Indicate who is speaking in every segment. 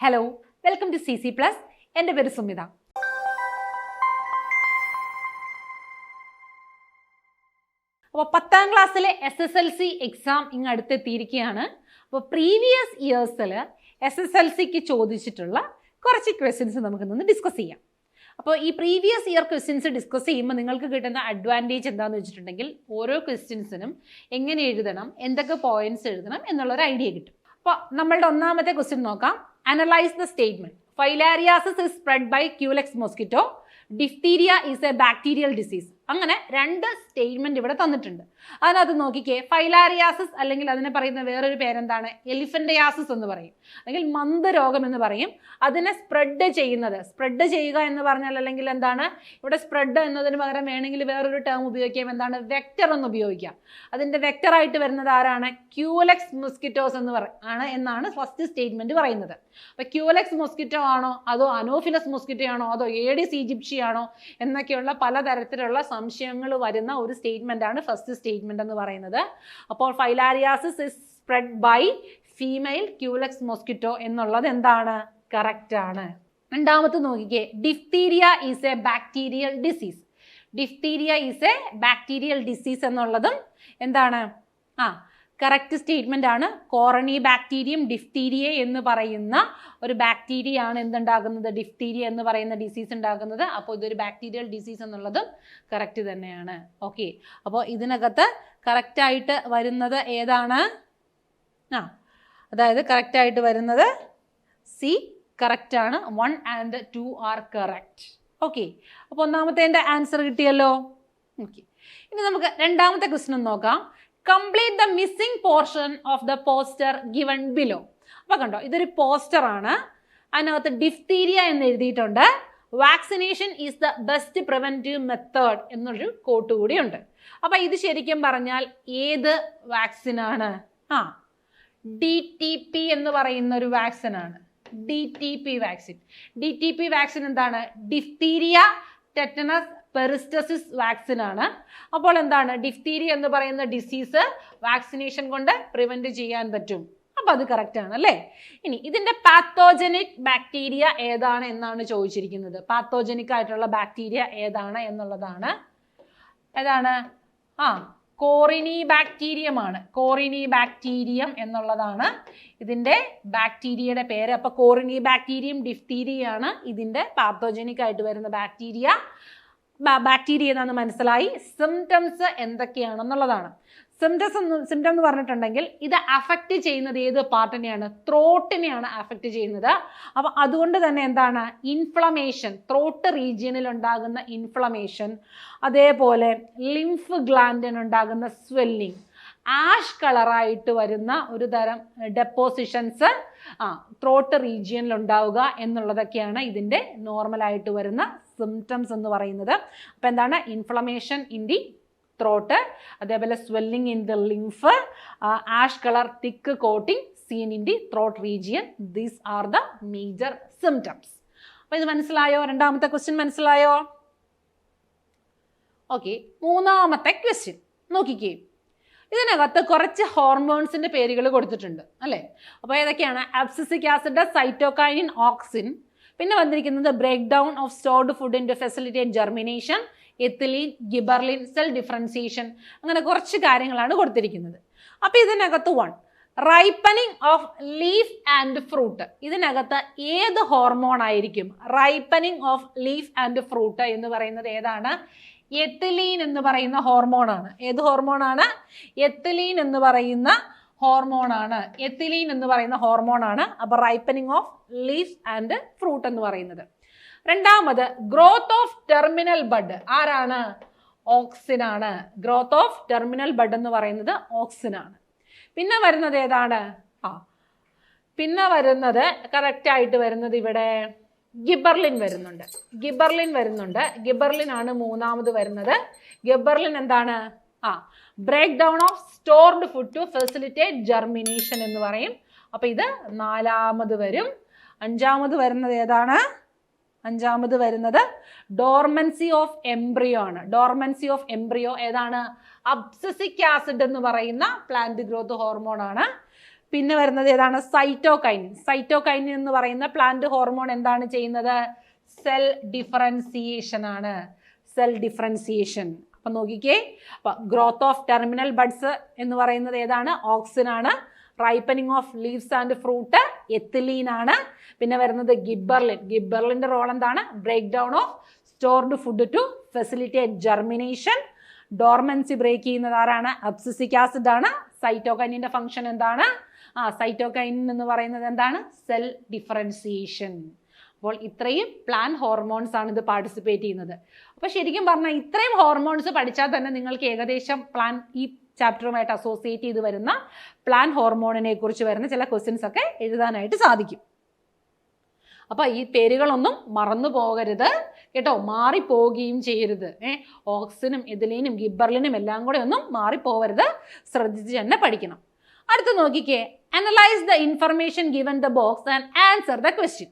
Speaker 1: Hello welcome to C C plus എന്റെ പേര് സുമിത. അപ്പോൾ പത്താം ക്ലാസ്സിലെ S S L C exam ഇങ്ങ് അടുത്തെത്തിയിരിക്കുകയാണ്. അപ്പോൾ പ്രീവിയസ് ഇയേഴ്സിൽ എസ് എസ് എൽ സിക്ക് ചോദിച്ചിട്ടുള്ള കുറച്ച് ക്വസ്റ്റ്യൻസ് നമുക്കിന്ന് ഡിസ്കസ് ചെയ്യാം. അപ്പോൾ ഈ പ്രീവിയസ് ഇയർ ക്വസ്റ്റ്യൻസ് ഡിസ്കസ് ചെയ്യുമ്പോൾ നിങ്ങൾക്ക് കിട്ടുന്ന അഡ്വാന്റേജ് എന്താണെന്ന് വെച്ചിട്ടുണ്ടെങ്കിൽ ഓരോ ക്വസ്റ്റ്യൻസിനും എങ്ങനെ എഴുതണം എന്തൊക്കെ പോയിന്റ്സ് എഴുതണം എന്നുള്ളൊരു ഐഡിയ കിട്ടും. അപ്പോൾ നമ്മളുടെ ഒന്നാമത്തെ ക്വസ്റ്റ്യൻ നോക്കാം. Analyze the statement. Filariasis is spread by Culex mosquito. Diphtheria is a bacterial disease. അങ്ങനെ രണ്ട് സ്റ്റേറ്റ്മെന്റ് ഇവിടെ തന്നിട്ടുണ്ട്. അതിനകത്ത് നോക്കിക്കേ ഫൈലാരിയാസിസ് അല്ലെങ്കിൽ അതിനെ പറയുന്ന വേറൊരു പേരെന്താണ്? എലിഫന്റയാസിസ് എന്ന് പറയും. അല്ലെങ്കിൽ മന്ദരോഗം എന്ന് പറയും. അതിനെ സ്പ്രെഡ് ചെയ്യുന്നത്. സ്പ്രെഡ് ചെയ്യുക എന്ന് പറഞ്ഞാൽ അല്ലെങ്കിൽ എന്താണ്? ഇവിടെ സ്പ്രെഡ് എന്നതിന് പകരം വേണമെങ്കിൽ വേറൊരു ടേം ഉപയോഗിക്കാം. എന്താണ്? വെക്റ്റർ എന്ന് ഉപയോഗിക്കാം. അതിന്റെ വെക്റ്റർ ആയിട്ട് വരുന്നത് ആരാണ്? ക്യൂലെക്സ് മൊസ്കിറ്റോസ് എന്ന് പറ ആണ് എന്നാണ് ഫസ്റ്റ് സ്റ്റേറ്റ്മെന്റ് പറയുന്നത്. അപ്പോൾ ക്യൂലെക്സ് മൊസ്കിറ്റോ ആണോ? അതോ അനോഫിലസ് മൊസ്കിറ്റോ ആണോ? അതോ ഏഡിസ് ഈജിപ്ഷി ആണോ? എന്നൊക്കെയുള്ള പലതരത്തിലുള്ള സംശയങ്ങൾ വരുന്ന ഒരു സ്റ്റേറ്റ്മെന്റ് ആണ് ഫസ്റ്റ് സ്റ്റേറ്റ്മെന്റ് എന്ന് പറയുന്നത്. അപ്പോൾ filariasis is spread by female culex mosquito എന്നുള്ളത് എന്താണ്? കറക്റ്റ് ആണ്. രണ്ടാമത്തെ നോക്കിക്കേ. Diphtheria is a bacterial disease diphtheria is a bacterial disease എന്നുള്ളതും എന്താണ്? ആ കറക്റ്റ് സ്റ്റേറ്റ്മെന്റ് ആണ്. കോറണി ബാക്ടീരിയം ഡിഫ്തീരിയ എന്ന് പറയുന്ന ഒരു ബാക്ടീരിയ ആണ് എന്തുണ്ടാകുന്നത്? ഡിഫ്തീരിയ എന്ന് പറയുന്ന ഡിസീസ് ഉണ്ടാകുന്നത്. അപ്പോൾ ഇതൊരു ബാക്ടീരിയൽ ഡിസീസ് എന്നുള്ളതും കറക്റ്റ് തന്നെയാണ്. ഓക്കെ അപ്പോൾ ഇതിനകത്ത് കറക്റ്റായിട്ട് വരുന്നത് ഏതാണ്? ആ അതായത് കറക്റ്റായിട്ട് വരുന്നത് സി കറക്റ്റ് ആണ്. One and two are correct okay അപ്പോൾ ഒന്നാമത്തെ എന്റെ ആൻസർ കിട്ടിയല്ലോ. ഓക്കെ ഇനി നമുക്ക് രണ്ടാമത്തെ ക്വസ്റ്റ്യൻ നോക്കാം. Complete the missing portion of the poster given below അപ്പോൾ കണ്ടോ ഇതൊരു പോസ്റ്റർ ആണ്. അതിനകത്ത് ഡിഫ്തീരിയ എന്ന് എഴുതിയിട്ടുണ്ട്. Vaccination is the best preventive method എന്നൊരു കോട്ട് കൂടിയുണ്ട് അപ്പോൾ ഇത് ശരിക്കും പറഞ്ഞാൽ ഏത് വാക്സിനാണ് ആ ഡി ടി പി എന്ന് പറയുന്ന ഒരു വാക്സിൻ ആണ്. D T P vaccine D T P vaccine എന്താണ്? ഡിഫ്തീരിയ ടെറ്റനസ് പെറിസ്റ്റസിസ് വാക്സിൻ ആണ്. അപ്പോൾ എന്താണ്? ഡിഫ്തീരി എന്ന് പറയുന്ന ഡിസീസ് വാക്സിനേഷൻ കൊണ്ട് പ്രിവെന്റ് ചെയ്യാൻ പറ്റും. അപ്പം അത് കറക്റ്റ് ആണ് അല്ലേ? ഇനി ഇതിന്റെ പാത്തോജനിക് ബാക്ടീരിയ ഏതാണ് എന്നാണ് ചോദിച്ചിരിക്കുന്നത്. പാത്തോജനിക് ആയിട്ടുള്ള ബാക്ടീരിയ ഏതാണ് എന്നുള്ളതാണ്. ഏതാണ്? ആ കോറിനി ബാക്ടീരിയമാണ് കോറിനി ബാക്ടീരിയം എന്നുള്ളതാണ് ഇതിന്റെ ബാക്ടീരിയയുടെ പേര്. അപ്പോൾ കോറിനി ബാക്ടീരിയം ഡിഫ്തീരിയയാണ് ഇതിന്റെ പാത്തോജനിക് ആയിട്ട് വരുന്ന ബാക്ടീരിയ. ബാക്ടീരിയ എന്നാണ് മനസ്സിലായി? സിംറ്റംസ് എന്തൊക്കെയാണെന്നുള്ളതാണ്. സിംറ്റംസ് എന്ന് സിംറ്റം എന്ന് പറഞ്ഞിട്ടുണ്ടെങ്കിൽ ഇത് അഫക്റ്റ് ചെയ്യുന്നത് ഏത് പാർട്ടിനെയാണ് ത്രോട്ടിനെയാണ് അഫക്റ്റ് ചെയ്യുന്നത്. അപ്പം അതുകൊണ്ട് തന്നെ എന്താണ്? ഇൻഫ്ലമേഷൻ ത്രോട്ട് റീജിയനിൽ ഉണ്ടാകുന്ന ഇൻഫ്ലമേഷൻ അതേപോലെ ലിംഫ് ഗ്ലാൻഡിനുണ്ടാകുന്ന സ്വെല്ലിംഗ് ആഷ് കളറായിട്ട് വരുന്ന ഒരു തരം ഡെപ്പോസിഷൻസ് ആ ത്രോട്ട് റീജിയനിൽ ഉണ്ടാവുക എന്നുള്ളതൊക്കെയാണ് ഇതിന്റെ നോർമലായിട്ട് വരുന്ന സിംറ്റംസ് എന്ന് പറയുന്നത്. അപ്പോൾ എന്താണ്? ഇൻഫ്ലമേഷൻ ഇൻ ദി ത്രോട്ട് അതേപോലെ swelling in the lymph ash colour thick coating seen in the throat region these are the major symptoms അപ്പോൾ ഇത് മനസ്സിലായോ? രണ്ടാമത്തെ ക്വസ്റ്റ്യൻ മനസ്സിലായോ? ഓക്കെ മൂന്നാമത്തെ ക്വസ്റ്റ്യൻ നോക്കിക്കേ. ഇതിനകത്ത് കുറച്ച് ഹോർമോൺസിന്റെ പേരുകൾ കൊടുത്തിട്ടുണ്ട് അല്ലേ? അപ്പോൾ ഏതൊക്കെയാണ്? അബ്സിസിക് ആസിഡ് സൈറ്റോകൈനിൻ ഓക്സിൻ പിന്നെ വന്നിരിക്കുന്നത് ബ്രേക്ക് ഡൗൺ ഓഫ് സ്റ്റോർഡ് ഫുഡിന്റെ facility and germination ethylene gibberellin cell differentiation അങ്ങനെ കുറച്ച് കാര്യങ്ങളാണ് കൊടുത്തിരിക്കുന്നത്. അപ്പോൾ ഇതിനകത്ത് one ripening of leaf and fruit ഇതിനകത്ത് ഏത് ഹോർമോൺ ആയിരിക്കും? Ripening of leaf and fruit എന്ന് പറയുന്നത് ഏതാണ്? എത്തിലീൻ എന്ന് പറയുന്ന ഹോർമോണാണ് ഏത് ഹോർമോണാണ് എത്തിലീൻ എന്ന് പറയുന്ന ഹോർമോണാണ് എത്തിലീൻ എന്ന് പറയുന്ന ഹോർമോണാണ് അപ്പോൾ ripening of leaf and fruit എന്ന് പറയുന്നത്. രണ്ടാമത് ഗ്രോത്ത് ഓഫ് ടെർമിനൽ ബഡ് ആരാണ്? ഓക്സിൻ ആണ്. ഗ്രോത്ത് ഓഫ് ടെർമിനൽ ബഡ് എന്ന് പറയുന്നത് ഓക്സിൻ ആണ്. പിന്നെ വരുന്നത് ഏതാണ്? ആ പിന്നെ വരുന്നത് കറക്റ്റ് ആയിട്ട് വരുന്നത് ഇവിടെ ഗിബർലിൻ വരുന്നുണ്ട്. ഗിബർലിൻ വരുന്നുണ്ട്. ഗിബർലിൻ ആണ് മൂന്നാമത് വരുന്നത്. ഗിബർലിൻ എന്താണ്? ആ break down of stored food to facilitate germination എന്ന് പറയും. അപ്പോൾ ഇത് നാലാമത് വരും. അഞ്ചാമത് വരുന്നത് ഏതാണ്? അഞ്ചാമത് വരുന്നത് ഡോർമൻസി ഓഫ് എംബ്രിയോ ആണ്. ഡോർമൻസി ഓഫ് എംബ്രിയോ ഏതാണ്? അബ്സസിക് ആസിഡ് എന്ന് പറയുന്ന പ്ലാന്റ് ഗ്രോത്ത് ഹോർമോൺ ആണ്. പിന്നെ വരുന്നത് ഏതാണ്? സൈറ്റോകൈൻ സൈറ്റോകൈൻ എന്ന് പറയുന്ന പ്ലാന്റ് ഹോർമോൺ എന്താണ് ചെയ്യുന്നത്? സെൽ ഡിഫറൻസിയേഷൻ ആണ്. സെൽ ഡിഫറൻസിയേഷൻ അപ്പൊ നോക്കിക്കേ. അപ്പൊ ഗ്രോത്ത് ഓഫ് ടെർമിനൽ ബഡ്സ് എന്ന് പറയുന്നത് ഏതാണ്? ഓക്സിൻ ആണ്. Ripening of leaves and fruit ethylene ആണ് പിന്നെ വരുന്നത് ഗിബർലിൻ ഗിബർലിന്റെ റോൾ എന്താണ്? Break down of stored food to facilitate germination dormancy break ചെയ്യുന്നത് ആരാണ്? അബ്സിസിക് ആസിഡ് ആണ്. സൈറ്റോകൈനിന്റെ ഫംഗ്ഷൻ എന്താണ്? ആ സൈറ്റോകൈൻ എന്ന് പറയുന്നത് എന്താണ്? സെൽ ഡിഫറൻസിയേഷൻ അപ്പോൾ ഇത്രയും പ്ലാൻ ഹോർമോൺസ് ആണ് ഇത് പാർട്ടിസിപ്പേറ്റ് ചെയ്യുന്നത്. അപ്പോൾ ശരിക്കും പറഞ്ഞാൽ ഇത്രയും ഹോർമോൺസ് പഠിച്ചാൽ തന്നെ നിങ്ങൾക്ക് ഏകദേശം പ്ലാൻ ഈ ചാപ്റ്ററുമായിട്ട് അസോസിയേറ്റ് ചെയ്ത് വരുന്ന പ്ലാൻ ഹോർമോണിനെ കുറിച്ച് വരുന്ന ചില ക്വസ്റ്റ്യൻസ് ഒക്കെ എഴുതാനായിട്ട് സാധിക്കും. അപ്പോൾ ഈ പേരുകളൊന്നും മറന്നു പോകരുത് കേട്ടോ. മാറിപ്പോവുകയും ചെയ്യരുത്. ഏ ഓക്സിനും എതിലീനും ഗിബർലിനും എല്ലാം കൂടെ ഒന്നും മാറിപ്പോവരുത്. ശ്രദ്ധിച്ച് തന്നെ പഠിക്കണം. അടുത്ത് നോക്കിക്കേ. Analyse the information given the box and answer the question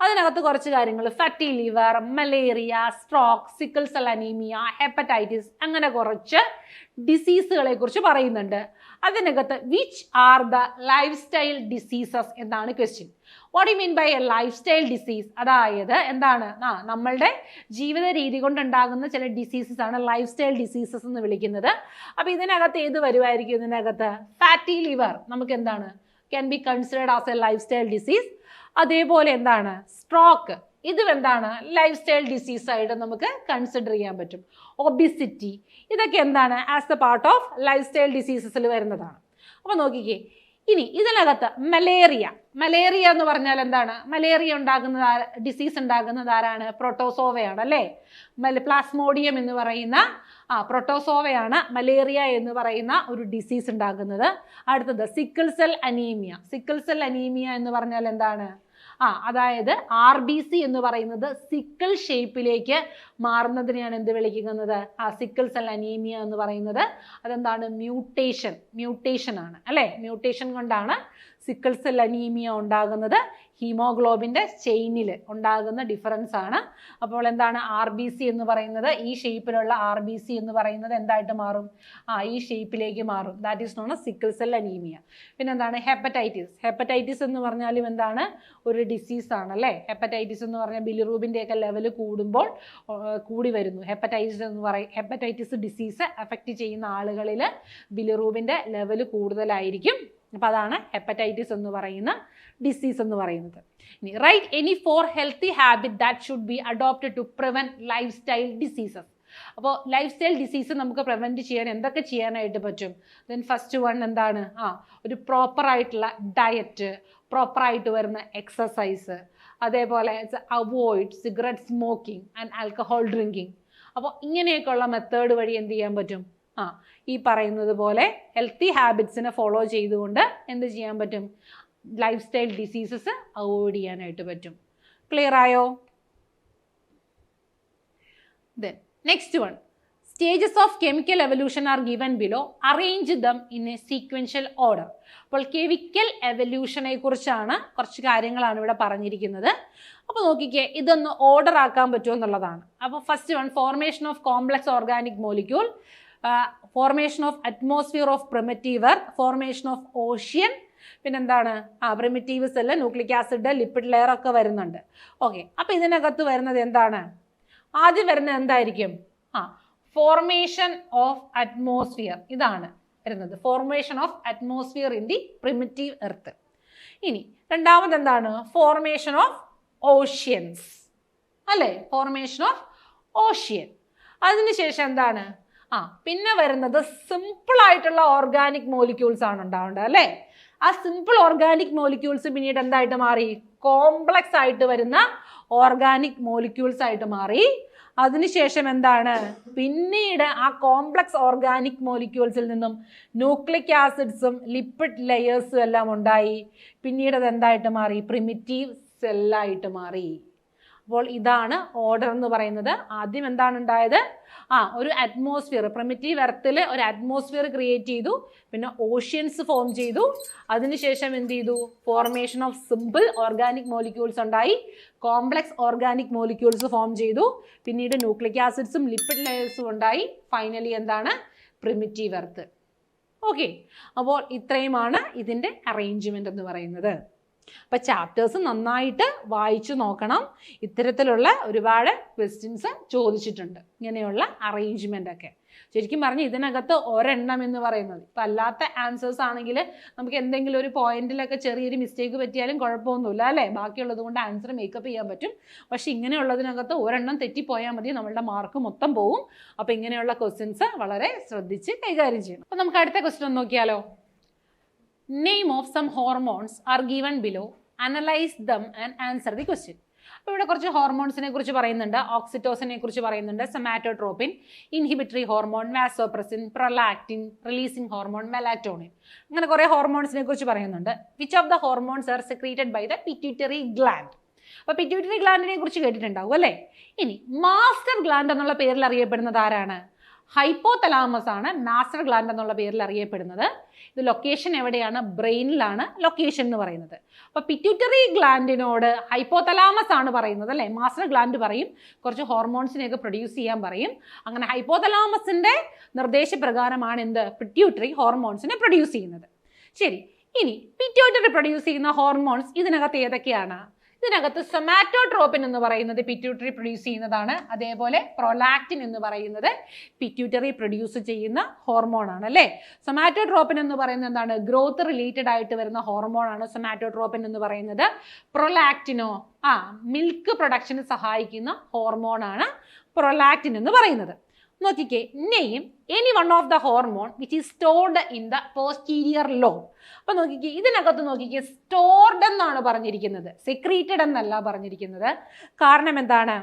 Speaker 1: അതിനകത്ത് കുറച്ച് കാര്യങ്ങൾ fatty liver malaria stroke sickle cell anaemia hepatitis അങ്ങനെ കുറച്ച് ഡിസീസുകളെ കുറിച്ച് പറയുന്നുണ്ട്. അതിനകത്ത് which are the lifestyle diseases എന്നാണ് question what you mean by a lifestyle disease അതായത് എന്താണ്? ആ നമ്മളുടെ ജീവിത രീതി കൊണ്ടുണ്ടാകുന്ന ചില ഡിസീസസ് ആണ് ലൈഫ് സ്റ്റൈൽ ഡിസീസസ് എന്ന് വിളിക്കുന്നത്. അപ്പോൾ ഇതിനകത്ത് ഏത് വരുമായിരിക്കും ഇതിനകത്ത്? ഫാറ്റി ലിവർ നമുക്ക് എന്താണ്? Can be considered as a lifestyle disease അതേപോലെ എന്താണ്? സ്ട്രോക്ക് ഇതും എന്താണ് ലൈഫ് സ്റ്റൈൽ ഡിസീസ് ആയിട്ട് നമുക്ക് കൺസിഡർ ചെയ്യാൻ പറ്റും. ഒബിസിറ്റി ഇതൊക്കെ എന്താണ്? As a part of lifestyle ഡിസീസസിൽ വരുന്നതാണ്. അപ്പോൾ നോക്കിക്കേ ഇനി ഇതിനകത്ത് മലേറിയ. മലേറിയ എന്ന് പറഞ്ഞാൽ എന്താണ്? മലേറിയ ഉണ്ടാകുന്നത് ഡിസീസ് ഉണ്ടാകുന്നത് ആരാണ്? പ്രൊട്ടോസോവയാണ് അല്ലേ? പ്ലാസ്മോഡിയം എന്ന് പറയുന്ന ആ പ്രൊട്ടോസോവയാണ് മലേറിയ എന്ന് പറയുന്ന ഒരു ഡിസീസ് ഉണ്ടാകുന്നത്. അടുത്തത് sickle cell anaemia sickle cell anaemia എന്ന് പറഞ്ഞാൽ എന്താണ്? ആ അതായത് ആർ ബി സി എന്ന് പറയുന്നത് സിക്കിൾ ഷേപ്പിലേക്ക് മാറുന്നതിനെയാണ് എന്ത് വിളിക്കുന്നത്? ആ സിക്കിൾ സെൽ അനീമിയ എന്ന് പറയുന്നത്. അതെന്താണ്? മ്യൂട്ടേഷൻ മ്യൂട്ടേഷൻ ആണ്. അല്ലേ? മ്യൂട്ടേഷൻ കൊണ്ടാണ് സിക്കിൾ സെൽ അനീമിയ ഉണ്ടാകുന്നത് ഹീമോഗ്ലോബിന്റെ ചെയിനിൽ ഉണ്ടാകുന്ന ഡിഫറൻസ് ആണ്. അപ്പോൾ എന്താണ് ആർ ബി സി എന്ന് പറയുന്നത്? ഈ ഷേപ്പിലുള്ള ആർ ബി സി എന്ന് പറയുന്നത് എന്തായിട്ട് മാറും? ആ ഈ ഷേപ്പിലേക്ക് മാറും. That is non sickle cell anaemia പിന്നെ എന്താണ് ഹെപ്പറ്റൈറ്റിസ് ഹെപ്പറ്റൈറ്റിസ് എന്ന് പറഞ്ഞാലും എന്താണ്? ഒരു ഡിസീസ് ആണല്ലേ ഹെപ്പറ്റൈറ്റിസ് എന്ന് പറഞ്ഞാൽ ബിലിറൂബിന്റെയൊക്കെ ലെവൽ കൂടുമ്പോൾ കൂടി വരുന്നു. ഹെപ്പറ്റൈറ്റിസ് എന്ന് പറയും ഹെപ്പറ്റൈറ്റിസ് ഡിസീസ് അഫക്റ്റ് ചെയ്യുന്ന ആളുകളിൽ ബിലിറൂബിന്റെ ലെവൽ കൂടുതലായിരിക്കും. അപ്പോൾ അതാണ് ഹെപ്പറ്റൈറ്റിസ് എന്ന് പറയുന്ന ഡിസീസ് എന്ന് പറയുന്നത്. ഇനി write any four healthy habit that should be adopted to prevent lifestyle diseases അപ്പോൾ ലൈഫ് സ്റ്റൈൽ ഡിസീസ് നമുക്ക് പ്രിവെന്റ് ചെയ്യാൻ എന്തൊക്കെ ചെയ്യാനായിട്ട് പറ്റും? ദെൻ ഫസ്റ്റ് വൺ എന്താണ്? ആ ഒരു പ്രോപ്പറായിട്ടുള്ള ഡയറ്റ് പ്രോപ്പറായിട്ട് വരുന്ന എക്സസൈസ് അതേപോലെ avoid cigarette smoking and alcohol drinking അപ്പോൾ ഇങ്ങനെയൊക്കെയുള്ള മെത്തേഡ് വഴി എന്ത് ചെയ്യാൻ പറ്റും? ആ ഈ പറയുന്നത് പോലെ ഹെൽത്തി ഹാബിറ്റ്സിനെ ഫോളോ ചെയ്തുകൊണ്ട് എന്ത് ചെയ്യാൻ പറ്റും? ലൈഫ് സ്റ്റൈൽ ഡിസീസസ് അവോയ്ഡ് ചെയ്യാനായിട്ട് പറ്റും. ക്ലിയർ ആയോ? Then next one stages of chemical evolution are given below arrange them in a sequential order അപ്പോൾ കെമിക്കൽ എവല്യൂഷനെ കുറിച്ചാണ് കുറച്ച് കാര്യങ്ങളാണ് ഇവിടെ പറഞ്ഞിരിക്കുന്നത്. അപ്പോൾ നോക്കിക്കേ ഇതൊന്ന് ഓർഡർ ആക്കാൻ പറ്റുമോ എന്നുള്ളതാണ്. അപ്പോൾ first one formation of complex organic molecule formation of atmosphere of primitive formation of ocean പിന്നെന്താണ്? ആ primitive cell nucleic acid lipid layer ഒക്കെ വരുന്നുണ്ട്. ഓക്കെ അപ്പോൾ ഇതിനകത്ത് വരുന്നത് എന്താണ്? ആദ്യം വരുന്നത് എന്തായിരിക്കും? ആ ഫോർമേഷൻ ഓഫ് അറ്റ്മോസ്ഫിയർ ഇതാണ് വരുന്നത്. Formation of atmosphere in the primitive earth ഇനി രണ്ടാമത് എന്താണ്? ഫോർമേഷൻ ഓഫ് ഓഷ്യൻസ് അല്ലേ? ഫോർമേഷൻ ഓഫ് ഓഷ്യൻ അതിനുശേഷം എന്താണ്? ആ പിന്നെ വരുന്നത് സിമ്പിൾ ആയിട്ടുള്ള ഓർഗാനിക് മോളിക്യൂൾസ് ആണ് ഉണ്ടാവേണ്ടത് അല്ലേ? ആ സിമ്പിൾ ഓർഗാനിക് മോളിക്യൂൾസ് പിന്നീട് എന്തായിട്ട് മാറി? കോംപ്ലക്സ് ആയിട്ട് വരുന്ന ഓർഗാനിക് മോളിക്യൂൾസ് ആയിട്ട് മാറി. അതിനുശേഷം എന്താണ്? പിന്നീട് ആ കോംപ്ലക്സ് ഓർഗാനിക് മോളിക്യൂൾസിൽ നിന്നും ന്യൂക്ലിക് ആസിഡ്സും ലിപ്പിഡ് ലെയേഴ്സും എല്ലാം ഉണ്ടായി. പിന്നീട് അത് എന്തായിട്ട് മാറി? പ്രിമിറ്റീവ് സെല്ലായിട്ട് മാറി. അപ്പോൾ ഇതാണ് ഓർഡർ എന്ന് പറയുന്നത്. ആദ്യം എന്താണ് ഉണ്ടായത്? ആ ഒരു അറ്റ്മോസ്ഫിയർ പ്രിമിറ്റീവ് എർത്തിൽ ഒരു അറ്റ്മോസ്ഫിയർ ക്രിയേറ്റ് ചെയ്തു. പിന്നെ ഓഷ്യൻസ് ഫോം ചെയ്തു. അതിനുശേഷം എന്ത് ചെയ്തു? Formation of simple organic molecules ഉണ്ടായി. കോംപ്ലക്സ് ഓർഗാനിക് മോളിക്യൂൾസ് ഫോം ചെയ്തു. പിന്നീട് ന്യൂക്ലിക് ആസിഡ്സും ലിപ്പിഡ് ലെയേഴ്സും ഉണ്ടായി. ഫൈനലി എന്താണ്? പ്രിമിറ്റീവ് എർത്ത് ഓക്കെ അപ്പോൾ ഇത്രയുമാണ് ഇതിന്റെ അറേഞ്ച്മെന്റ് എന്ന് പറയുന്നത്. അപ്പം ചാപ്റ്റേഴ്സ് നന്നായിട്ട് വായിച്ചു നോക്കണം. ഇത്തരത്തിലുള്ള ഒരുപാട് ക്വസ്റ്റ്യൻസ് ചോദിച്ചിട്ടുണ്ട്. ഇങ്ങനെയുള്ള അറേഞ്ച്മെന്റ് ഒക്കെ. ശരിക്കും പറഞ്ഞു ഇതിനകത്ത് ഒരെണ്ണം എന്ന് പറയുന്നത്. ഇപ്പം അല്ലാത്ത ആൻസേഴ്സ് ആണെങ്കിൽ നമുക്ക് എന്തെങ്കിലും ഒരു പോയിന്റിലൊക്കെ ചെറിയൊരു മിസ്റ്റേക്ക് പറ്റിയാലും കുഴപ്പമൊന്നുമില്ല അല്ലേ? ബാക്കിയുള്ളത് കൊണ്ട് ആൻസർ മേക്കപ്പ് ചെയ്യാൻ പറ്റും. പക്ഷെ ഇങ്ങനെയുള്ളതിനകത്ത് ഒരെണ്ണം തെറ്റിപ്പോയാൽ മതി. നമ്മളുടെ മാർക്ക് മൊത്തം പോവും. അപ്പോൾ ഇങ്ങനെയുള്ള ക്വസ്റ്റ്യൻസ് വളരെ ശ്രദ്ധിച്ച് കൈകാര്യം ചെയ്യണം. അപ്പോൾ നമുക്ക് അടുത്ത ക്വസ്റ്റ്യൻ നോക്കിയാലോ? Name of some hormones are given below analyse them and answer the question അപ്പോൾ ഇവിടെ കുറച്ച് ഹോർമോൺസിനെ കുറിച്ച് പറയുന്നുണ്ട്. ഓക്സിറ്റോസിനെ കുറിച്ച് പറയുന്നുണ്ട്. Somatotropin inhibitory hormone vasopressin prolactin releasing hormone melatonin അങ്ങനെ കുറേ ഹോർമോൺസിനെ കുറിച്ച് പറയുന്നുണ്ട്. Which of the hormones are secreted by the pituitary gland അപ്പോൾ പിറ്റ്യൂട്ടറി ഗ്ലാൻഡിനെ കുറിച്ച് കേട്ടിട്ടുണ്ടാവും അല്ലേ? ഇനി മാസ്റ്റർ ഗ്ലാൻഡ് എന്നുള്ള പേരിൽ അറിയപ്പെടുന്നത് ആരാണ്? ഹൈപ്പോതലാമസ് ആണ് മാസ്റ്റർ ഗ്ലാൻഡ് എന്നുള്ള പേരിൽ അറിയപ്പെടുന്നത്. ഇത് ലൊക്കേഷൻ എവിടെയാണ്? ബ്രെയിനിലാണ് ലൊക്കേഷൻ എന്ന് പറയുന്നത്. അപ്പോൾ പിറ്റ്യൂട്ടറി ഗ്ലാൻഡിനോട് ഹൈപ്പോതലാമസ് ആണ് പറയുന്നത് അല്ലേ? മാസ്റ്റർ ഗ്ലാൻഡ് പറയും. കുറച്ച് ഹോർമോൺസിനെയൊക്കെ പ്രൊഡ്യൂസ് ചെയ്യാൻ പറയും. അങ്ങനെ ഹൈപ്പോതലാമസിന്റെ നിർദ്ദേശപ്രകാരമാണ് എന്ത്? പിറ്റ്യൂട്ടറി ഹോർമോൺസിനെ പ്രൊഡ്യൂസ് ചെയ്യുന്നത്. ശരി. ഇനി പിറ്റ്യൂട്ടറി പ്രൊഡ്യൂസ് ചെയ്യുന്ന ഹോർമോൺസ് ഇതിനകത്ത് ഏതൊക്കെയാണ്? ഇതിനകത്ത് സൊമാറ്റോട്രോപ്പിൻ എന്ന് പറയുന്നത് പിറ്റ്യൂട്ടറി പ്രൊഡ്യൂസ് ചെയ്യുന്നതാണ്. അതേപോലെ പ്രൊലാക്റ്റിൻ എന്ന് പറയുന്നത് പിറ്റ്യൂട്ടറി പ്രൊഡ്യൂസ് ചെയ്യുന്ന ഹോർമോണാണ് അല്ലേ? സൊമാറ്റോട്രോപ്പിൻ എന്ന് പറയുന്നത് എന്താണ്? ഗ്രോത്ത് റിലേറ്റഡ് ആയിട്ട് വരുന്ന ഹോർമോണാണ് സൊമാറ്റോട്രോപ്പിൻ എന്ന് പറയുന്നത്. പ്രൊലാക്റ്റിനോ ആ മിൽക്ക് പ്രൊഡക്ഷന് സഹായിക്കുന്ന ഹോർമോൺ ആണ് പ്രൊലാക്റ്റിൻ എന്ന് പറയുന്നത്. നോക്കിക്കേ name any one of the hormone which is stored in the posterior lobe അപ്പൊ നോക്കിക്കേ ഇതിനകത്ത് നോക്കിക്കേ സ്റ്റോർഡ് എന്നാണ് പറഞ്ഞിരിക്കുന്നത്. സെക്രീറ്റഡ് എന്നല്ല പറഞ്ഞിരിക്കുന്നത്. കാരണം എന്താണ്?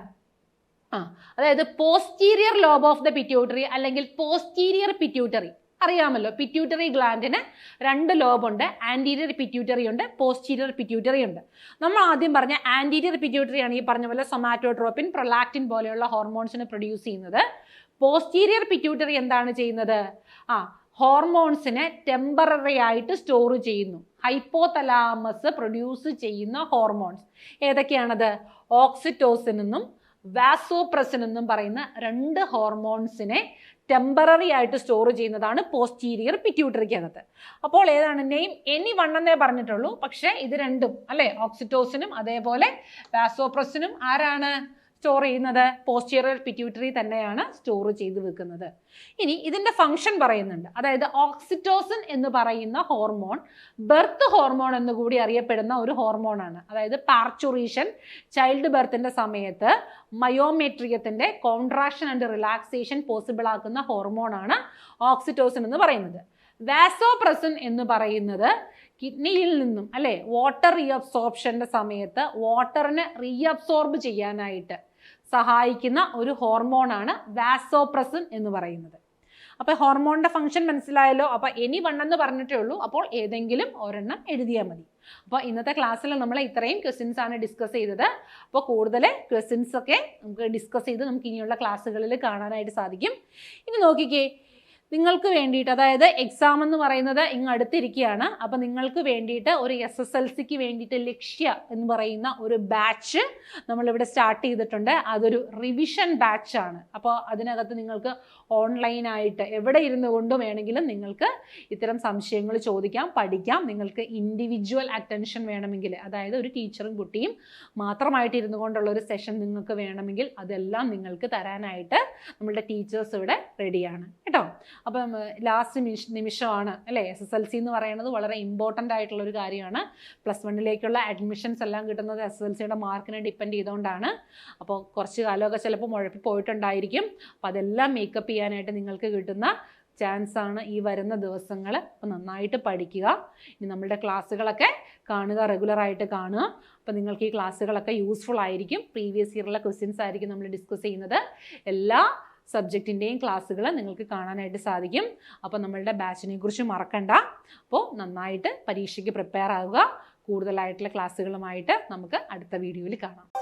Speaker 1: ആ അതായത് posterior lobe of the pituitary അല്ലെങ്കിൽ പോസ്റ്റീരിയർ പിറ്റ്യൂട്ടറി അറിയാമല്ലോ പിറ്റ്യൂട്ടറി ഗ്ലാൻഡിന് രണ്ട് ലോബുണ്ട് ആന്റീരിയർ പിറ്റ്യൂട്ടറി ഉണ്ട് പോസ്റ്റീരിയർ പിറ്റ്യൂട്ടറി ഉണ്ട്. നമ്മൾ ആദ്യം പറഞ്ഞ ആന്റീരിയർ പിറ്റ്യൂട്ടറി ആണ് ഈ പറഞ്ഞ പോലെ സൊമാറ്റോട്രോപ്പിൻ പ്രൊലാക്റ്റിൻ പോലെയുള്ള ഹോർമോൺസിന് പ്രൊഡ്യൂസ് ചെയ്യുന്നത്. പോസ്റ്റീരിയർ പിറ്റ്യൂട്ടറി എന്താണ് ചെയ്യുന്നത്? ആ ഹോർമോൺസിനെ ടെമ്പററി ആയിട്ട് സ്റ്റോർ ചെയ്യുന്നു. ഹൈപ്പോതലാമസ് പ്രൊഡ്യൂസ് ചെയ്യുന്ന ഹോർമോൺസ് ഏതൊക്കെയാണത്? ഓക്സിറ്റോസിൻ എന്നും വാസോപ്രസിൻ എന്നും പറയുന്ന രണ്ട് ഹോർമോൺസിനെ ടെമ്പററി ആയിട്ട് സ്റ്റോർ ചെയ്യുന്നതാണ് പോസ്റ്റീരിയർ പിറ്റ്യൂട്ടറിക്കകത്ത് അപ്പോൾ ഏതാണ്? നെയിം എനി വൺ എന്നേ പറഞ്ഞിട്ടുള്ളൂ. പക്ഷേ ഇത് രണ്ടും അല്ലേ? ഓക്സിറ്റോസിനും അതേപോലെ വാസോപ്രസിനും ആരാണ്? സ്റ്റോർ ചെയ്യുന്നത് പോസ്റ്റീരിയർ പിറ്റ്യൂട്ടറി തന്നെയാണ് സ്റ്റോർ ചെയ്ത് വെക്കുന്നത്. ഇനി ഇതിന്റെ ഫംഗ്ഷൻ പറയുന്നുണ്ട്. അതായത് ഓക്സിറ്റോസിൻ എന്ന് പറയുന്ന ഹോർമോൺ ബർത്ത് ഹോർമോൺ എന്ന് കൂടി അറിയപ്പെടുന്ന ഒരു ഹോർമോണാണ് അതായത് പാർച്ചുറീഷൻ ചൈൽഡ് ബർത്തിന്റെ സമയത്ത് മയോമെട്രിയത്തിന്റെ കോൺട്രാക്ഷൻ ആൻഡ് റിലാക്സേഷൻ പോസിബിൾ ആക്കുന്ന ഹോർമോണാണ് ഓക്സിറ്റോസിൻ എന്ന് പറയുന്നത്. വാസോപ്രസിൻ എന്ന് പറയുന്നത് കിഡ്നിയിൽ നിന്നും അല്ലേ? വാട്ടർ റീഅബ്സോർപ്ഷന്റെ സമയത്ത് വാട്ടറിനെ റീഅബ്സോർബ് ചെയ്യാനായിട്ട് സഹായിക്കുന്ന ഒരു ഹോർമോണാണ് വാസോപ്രസിൻ എന്ന് പറയുന്നത്. അപ്പോൾ ഹോർമോണിന്റെ ഫംഗ്ഷൻ മനസ്സിലായല്ലോ? അപ്പോൾ എനി വൺ എന്ന് പറഞ്ഞിട്ടേ ഉള്ളൂ. അപ്പോൾ ഏതെങ്കിലും ഒരെണ്ണം എഴുതിയാൽ മതി. അപ്പോൾ ഇന്നത്തെ ക്ലാസ്സിൽ നമ്മൾ ഇത്രയും ക്വസ്റ്റ്യൻസ് ആണ് ഡിസ്കസ് ചെയ്തത്. അപ്പോൾ കൂടുതൽ ക്വസ്റ്റ്യൻസ് ഒക്കെ നമുക്ക് ഡിസ്കസ് ചെയ്ത് നമുക്ക് ഇനിയുള്ള ക്ലാസ്സുകളിൽ കാണാനായിട്ട് സാധിക്കും. ഇനി നോക്കിക്കേ നിങ്ങൾക്ക് വേണ്ടിയിട്ട് അതായത് എക്സാം എന്ന് പറയുന്നത് ഇങ്ങ് അടുത്തിരിക്കുകയാണ്. അപ്പം നിങ്ങൾക്ക് വേണ്ടിയിട്ട് ഒരു എസ് എസ് എൽ സിക്ക് വേണ്ടിയിട്ട് ലക്ഷ്യ എന്ന് പറയുന്ന ഒരു ബാച്ച് നമ്മളിവിടെ സ്റ്റാർട്ട് ചെയ്തിട്ടുണ്ട്. അതൊരു റിവിഷൻ ബാച്ചാണ് അപ്പോൾ അതിനകത്ത് നിങ്ങൾക്ക് ഓൺലൈനായിട്ട് എവിടെ ഇരുന്നു കൊണ്ടും വേണമെങ്കിലും നിങ്ങൾക്ക് ഇത്തരം സംശയങ്ങൾ ചോദിക്കാം പഠിക്കാം. നിങ്ങൾക്ക് ഇൻഡിവിജ്വൽ അറ്റൻഷൻ വേണമെങ്കിൽ അതായത് ഒരു ടീച്ചറും കുട്ടിയും മാത്രമായിട്ട് ഇരുന്നു കൊണ്ടുള്ള ഒരു സെഷൻ നിങ്ങൾക്ക് വേണമെങ്കിൽ അതെല്ലാം നിങ്ങൾക്ക് തരാനായിട്ട് നമ്മളുടെ ടീച്ചേഴ്സ് ഇവിടെ റെഡിയാണ് കേട്ടോ? അപ്പം ലാസ്റ്റ് നിമിഷ നിമിഷമാണ് അല്ലേ? എസ് എസ് എൽ സി എന്ന് പറയുന്നത് വളരെ ഇമ്പോർട്ടന്റ് ആയിട്ടുള്ള ഒരു കാര്യമാണ്. പ്ലസ് വണ്ണിലേക്കുള്ള അഡ്മിഷൻസ് എല്ലാം കിട്ടുന്നത് എസ് എസ് എൽ സിയുടെ മാർക്കിനെ ഡിപ്പെൻഡ് ചെയ്തുകൊണ്ടാണ്. അപ്പോൾ കുറച്ച് കാലമൊക്കെ ചിലപ്പോൾ മുഴപ്പി പോയിട്ടുണ്ടായിരിക്കും അപ്പോൾ അതെല്ലാം മേക്കപ്പ് ചെയ്യാനായിട്ട് നിങ്ങൾക്ക് കിട്ടുന്ന ചാൻസ് ആണ് ഈ വരുന്ന ദിവസങ്ങൾ അപ്പോൾ നന്നായിട്ട് പഠിക്കുക. ഇനി നമ്മളുടെ ക്ലാസ്സുകളൊക്കെ കാണുക റെഗുലറായിട്ട് കാണുക. അപ്പോൾ നിങ്ങൾക്ക് ഈ ക്ലാസ്സുകളൊക്കെ യൂസ്ഫുൾ ആയിരിക്കും. പ്രീവിയസ് ഇയറിലെ ക്വസ്റ്റ്യൻസ് ആയിരിക്കും നമ്മൾ ഡിസ്കസ് ചെയ്യുന്നത്. എല്ലാ സബ്ജക്റ്റിന്റെയും ക്ലാസ്സുകൾ നിങ്ങൾക്ക് കാണാനായിട്ട് സാധിക്കും. അപ്പോൾ നമ്മളുടെ ബാച്ചിനെ കുറിച്ച് മറക്കണ്ട. അപ്പോൾ നന്നായിട്ട് പരീക്ഷയ്ക്ക് പ്രിപ്പയർ ആവുക. കൂടുതലായിട്ടുള്ള ക്ലാസ്സുകളുമായിട്ട് നമുക്ക് അടുത്ത വീഡിയോയിൽ കാണാം.